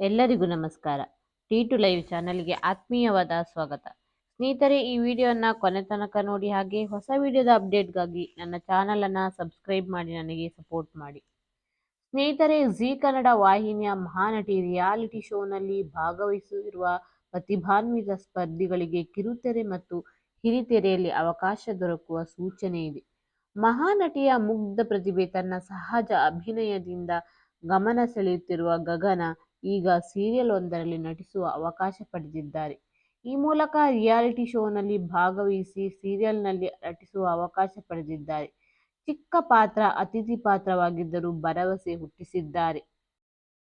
ಎಲ್ಲರಿಗೂ ನಮಸ್ಕಾರ. T to live ಚಾನಲ್ಗೆ ಆತ್ಮೀಯವಾದ ಸ್ವಾಗತ. ಸ್ನೇಹಿತರೆ, ಈ ವಿಡಿಯೋನ ಕೊನೆ ತನಕ ನೋಡಿ ಹಾಗೆ ಹೊಸ ವಿಡಿಯೋದ ಅಪ್ಡೇಟ್ಗಾಗಿ ನನ್ನ ಚಾನಲನ್ನು ಸಬ್ಸ್ಕ್ರೈಬ್ ಮಾಡಿ, ನನಗೆ ಸಪೋರ್ಟ್ ಮಾಡಿ. ಸ್ನೇಹಿತರೆ ಜಿ ಕನ್ನಡ ವಾಹಿನಿಯ ಮಹಾನಟಿ ರಿಯಾಲಿಟಿ ಶೋನಲ್ಲಿ ಭಾಗವಹಿಸಿರುವ ಪ್ರತಿಭಾನ್ವಿತ ಸ್ಪರ್ಧಿಗಳಿಗೆ ಕಿರುತೆರೆ ಮತ್ತು ಹಿರಿತೆರೆಯಲ್ಲಿ ಅವಕಾಶ ದೊರಕುವ ಸೂಚನೆ ಇದೆ. ಮಹಾನಟಿಯ ಮುಗ್ಧ ಪ್ರತಿಭೆ ತನ್ನ ಸಹಜ ಅಭಿನಯದಿಂದ ಗಮನ ಸೆಳೆಯುತ್ತಿರುವ ಗಗನ ಈಗ ಸೀರಿಯಲ್ ಒಂದರಲ್ಲಿ ನಟಿಸುವ ಅವಕಾಶ ಪಡೆದಿದ್ದಾರೆ. ಈ ಮೂಲಕ ರಿಯಾಲಿಟಿ ಶೋನಲ್ಲಿ ಭಾಗವಹಿಸಿ ಸೀರಿಯಲ್ನಲ್ಲಿ ನಟಿಸುವ ಅವಕಾಶ ಪಡೆದಿದ್ದಾರೆ. ಚಿಕ್ಕ ಪಾತ್ರ, ಅತಿಥಿ ಪಾತ್ರವಾಗಿದ್ದರೂ ಭರವಸೆ ಹುಟ್ಟಿಸಿದ್ದಾರೆ.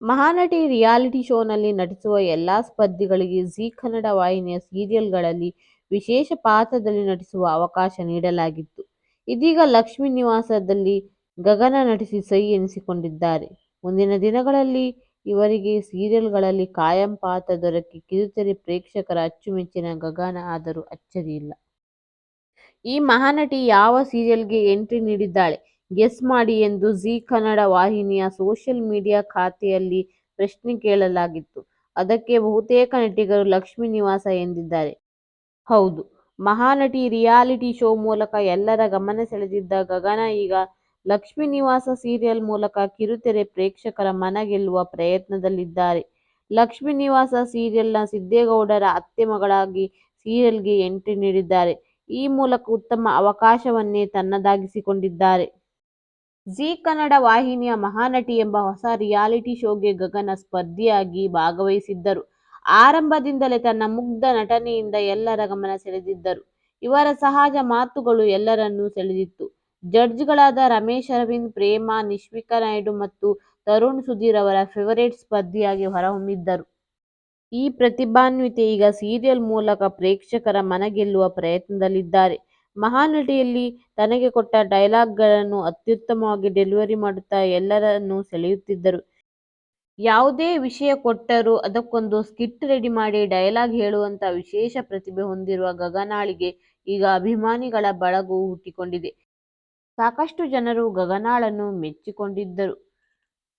ಮಹಾನಟಿ ರಿಯಾಲಿಟಿ ಶೋನಲ್ಲಿ ನಟಿಸುವ ಎಲ್ಲ ಸ್ಪರ್ಧಿಗಳಿಗೆ ಜೀ ಕನ್ನಡ ವಾಹಿನಿಯ ಸೀರಿಯಲ್ಗಳಲ್ಲಿ ವಿಶೇಷ ಪಾತ್ರದಲ್ಲಿ ನಟಿಸುವ ಅವಕಾಶ ನೀಡಲಾಗಿತ್ತು. ಇದೀಗ ಲಕ್ಷ್ಮೀ ನಿವಾಸದಲ್ಲಿ ಗಗನ ನಟಿಸಿ ಸೈ ಎನಿಸಿಕೊಂಡಿದ್ದಾರೆ. ಮುಂದಿನ ದಿನಗಳಲ್ಲಿ ಇವರಿಗೆ ಸೀರಿಯಲ್ಗಳಲ್ಲಿ ಕಾಯಂ ಪಾತ್ರ ದೊರಕಿ ಕಿರುತೆರೆ ಪ್ರೇಕ್ಷಕರ ಅಚ್ಚುಮೆಚ್ಚಿನ ಗಗನ ಆದರೂ ಅಚ್ಚರಿಯಿಲ್ಲ. ಈ ಮಹಾನಟಿ ಯಾವ ಸೀರಿಯಲ್ಗೆ ಎಂಟ್ರಿ ನೀಡಿದ್ದಾಳೆ? ಗೆಸ್ ಮಾಡಿ ಎಂದು ಜೀ ಕನ್ನಡ ವಾಹಿನಿಯ ಸೋಷಿಯಲ್ ಮೀಡಿಯಾ ಖಾತೆಯಲ್ಲಿ ಪ್ರಶ್ನೆ ಕೇಳಲಾಗಿತ್ತು. ಅದಕ್ಕೆ ಬಹುತೇಕ ನಟಿಗರು ಲಕ್ಷ್ಮೀ ನಿವಾಸ ಎಂದಿದ್ದಾರೆ. ಹೌದು, ಮಹಾನಟಿ ರಿಯಾಲಿಟಿ ಶೋ ಮೂಲಕ ಎಲ್ಲರ ಗಮನ ಸೆಳೆದಿದ್ದ ಗಗನ ಈಗ ಲಕ್ಷ್ಮೀ ನಿವಾಸ ಸೀರಿಯಲ್ ಮೂಲಕ ಕಿರುತೆರೆ ಪ್ರೇಕ್ಷಕರ ಮನ ಗೆಲ್ಲುವ ಪ್ರಯತ್ನದಲ್ಲಿದ್ದಾರೆ. ಲಕ್ಷ್ಮೀ ನಿವಾಸ ಸೀರಿಯಲ್ನ ಸಿದ್ದೇಗೌಡರ ಅತ್ತೆ ಮಗಳಾಗಿ ಸೀರಿಯಲ್ಗೆ ಎಂಟ್ರಿ ನೀಡಿದ್ದಾರೆ. ಈ ಮೂಲಕ ಉತ್ತಮ ಅವಕಾಶವನ್ನೇ ತನ್ನದಾಗಿಸಿಕೊಂಡಿದ್ದಾರೆ. ಜಿ ಕನ್ನಡ ವಾಹಿನಿಯ ಮಹಾನಟಿ ಎಂಬ ಹೊಸ ರಿಯಾಲಿಟಿ ಶೋಗೆ ಗಗನ ಸ್ಪರ್ಧಿಯಾಗಿ ಭಾಗವಹಿಸಿದ್ದರು. ಆರಂಭದಿಂದಲೇ ತನ್ನ ಮುಗ್ಧ ನಟನೆಯಿಂದ ಎಲ್ಲರ ಗಮನ ಸೆಳೆದಿದ್ದರು. ಇವರ ಸಹಜ ಮಾತುಗಳು ಎಲ್ಲರನ್ನೂ ಸೆಳೆದಿತ್ತು. ಜಡ್ಜ್ಗಳಾದ ರಮೇಶ್ ಅರವಿಂದ್, ಪ್ರೇಮಾ, ನಿಶ್ವಿಕಾ ನಾಯ್ಡು ಮತ್ತು ತರುಣ್ ಸುಧೀರ್ ಅವರ ಫೇವರೇಟ್ ಸ್ಪರ್ಧಿಯಾಗಿ ಹೊರಹೊಮ್ಮಿದ್ದರು. ಈ ಪ್ರತಿಭಾನ್ವಿತೆ ಈಗ ಸೀರಿಯಲ್ ಮೂಲಕ ಪ್ರೇಕ್ಷಕರ ಮನ ಗೆಲ್ಲುವ ಪ್ರಯತ್ನದಲ್ಲಿದ್ದಾರೆ. ಮಹಾನಟಿಯಲ್ಲಿ ತನಗೆ ಕೊಟ್ಟ ಡೈಲಾಗ್ಗಳನ್ನು ಅತ್ಯುತ್ತಮವಾಗಿ ಡೆಲಿವರಿ ಮಾಡುತ್ತಾ ಎಲ್ಲರನ್ನೂ ಸೆಳೆಯುತ್ತಿದ್ದರು. ಯಾವುದೇ ವಿಷಯ ಕೊಟ್ಟರೂ ಅದಕ್ಕೊಂದು ಸ್ಕಿಟ್ ರೆಡಿ ಮಾಡಿ ಡೈಲಾಗ್ ಹೇಳುವಂತ ವಿಶೇಷ ಪ್ರತಿಭೆ ಹೊಂದಿರುವ ಗಗನಾಳಿಗೆ ಈಗ ಅಭಿಮಾನಿಗಳ ಬಳಗವೂ ಹುಟ್ಟಿಕೊಂಡಿದೆ. ಸಾಕಷ್ಟು ಜನರು ಗಗನಾಳನ್ನು ಮೆಚ್ಚಿಕೊಂಡಿದ್ದರು.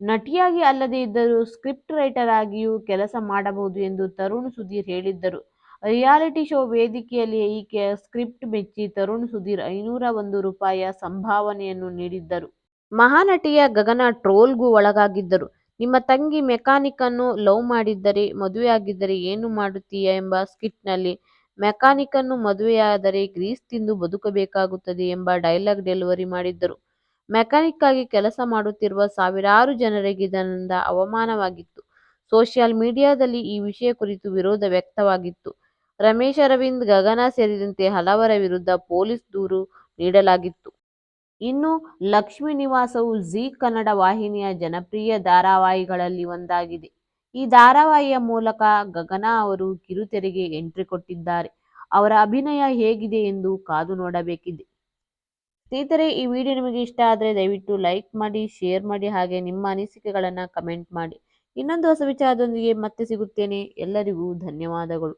ನಟಿಯಾಗಿ ಅಲ್ಲದೇ ಇದ್ದರೂ ಸ್ಕ್ರಿಪ್ಟ್ ರೈಟರ್ ಆಗಿಯೂ ಕೆಲಸ ಮಾಡಬಹುದು ಎಂದು ತರುಣ್ ಸುಧೀರ್ ಹೇಳಿದ್ದರು. ರಿಯಾಲಿಟಿ ಶೋ ವೇದಿಕೆಯಲ್ಲಿ ಈಕೆಯ ಸ್ಕ್ರಿಪ್ಟ್ ಮೆಚ್ಚಿ ತರುಣ್ ಸುಧೀರ್ ಐನೂರ ಒಂದು ರೂಪಾಯಿಯ ಸಂಭಾವನೆಯನ್ನು ನೀಡಿದ್ದರು. ಮಹಾನಟಿಯ ಗಗನ ಟ್ರೋಲ್ಗೂ ಒಳಗಾಗಿದ್ದರು. ನಿಮ್ಮ ತಂಗಿ ಮೆಕ್ಯಾನಿಕ್ ಅನ್ನು ಲವ್ ಮಾಡಿದ್ದರೆ, ಮದುವೆಯಾಗಿದ್ದರೆ ಏನು ಮಾಡುತ್ತೀಯಾ ಎಂಬ ಸ್ಕಿಟ್ನಲ್ಲಿ ಮೆಕ್ಯಾನಿಕ್ ಅನ್ನು ಮದುವೆಯಾದರೆ ಗ್ರೀಸ್ ತಿಂದು ಬದುಕಬೇಕಾಗುತ್ತದೆ ಎಂಬ ಡೈಲಾಗ್ ಡೆಲಿವರಿ ಮಾಡಿದ್ದರು. ಮೆಕ್ಯಾನಿಕ್ ಆಗಿ ಕೆಲಸ ಮಾಡುತ್ತಿರುವ ಸಾವಿರಾರು ಜನರಿಗೆ ಇದರಿಂದ ಅವಮಾನವಾಗಿತ್ತು. ಸೋಷಿಯಲ್ ಮೀಡಿಯಾದಲ್ಲಿ ಈ ವಿಷಯ ಕುರಿತು ವಿರೋಧ ವ್ಯಕ್ತವಾಗಿತ್ತು. ರಮೇಶ್ ಅರವಿಂದ್, ಗಗನ ಸೇರಿದಂತೆ ಹಲವರ ವಿರುದ್ಧ ಪೊಲೀಸ್ ದೂರು ನೀಡಲಾಗಿತ್ತು. ಇನ್ನು ಲಕ್ಷ್ಮೀ ನಿವಾಸವು ಜೀ ಕನ್ನಡ ವಾಹಿನಿಯ ಜನಪ್ರಿಯ ಧಾರಾವಾಹಿಗಳಲ್ಲಿ ಒಂದಾಗಿದೆ. ಈ ಧಾರಾವಾಹಿಯ ಮೂಲಕ ಗಗನ ಅವರು ಕಿರುತೆರೆಗೆ ಎಂಟ್ರಿ ಕೊಟ್ಟಿದ್ದಾರೆ. ಅವರ ಅಭಿನಯ ಹೇಗಿದೆ ಎಂದು ಕಾದು ನೋಡಬೇಕಿದೆ. ಸ್ನೇಹಿತರೆ, ಈ ವಿಡಿಯೋ ನಿಮಗೆ ಇಷ್ಟ ಆದರೆ ದಯವಿಟ್ಟು ಲೈಕ್ ಮಾಡಿ ಶೇರ್ ಮಾಡಿ, ಹಾಗೆ ನಿಮ್ಮ ಅನಿಸಿಕೆಗಳನ್ನು ಕಮೆಂಟ್ ಮಾಡಿ. ಇನ್ನೊಂದು ಹೊಸ ವಿಚಾರದೊಂದಿಗೆ ಮತ್ತೆ ಸಿಗುತ್ತೇನೆ. ಎಲ್ಲರಿಗೂ ಧನ್ಯವಾದಗಳು.